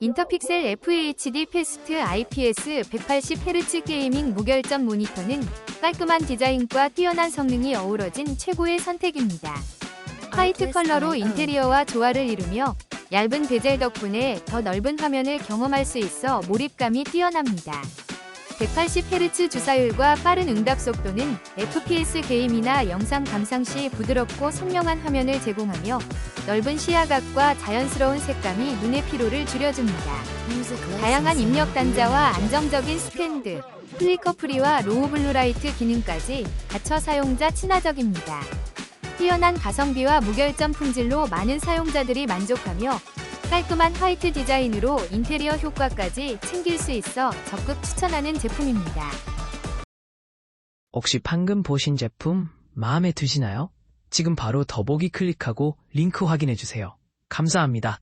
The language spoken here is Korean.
인터픽셀 FHD 패스트 IPS 180Hz 게이밍 무결점 모니터는 깔끔한 디자인과 뛰어난 성능이 어우러진 최고의 선택입니다. 화이트 컬러로 인테리어와 조화를 이루며 얇은 베젤 덕분에 더 넓은 화면을 경험할 수 있어 몰입감이 뛰어납니다. 180Hz 주사율과 빠른 응답 속도는 FPS 게임이나 영상 감상 시 부드럽고 선명한 화면을 제공하며 넓은 시야각과 자연스러운 색감이 눈의 피로를 줄여줍니다. 다양한 입력 단자와 안정적인 스탠드, 플리커 프리와 로우 블루라이트 기능까지 갖춰 사용자 친화적입니다. 뛰어난 가성비와 무결점 품질로 많은 사용자들이 만족하며 깔끔한 화이트 디자인으로 인테리어 효과까지 챙길 수 있어 적극 추천하는 제품입니다. 혹시 방금 보신 제품 마음에 드시나요? 지금 바로 더보기 클릭하고 링크 확인해주세요. 감사합니다.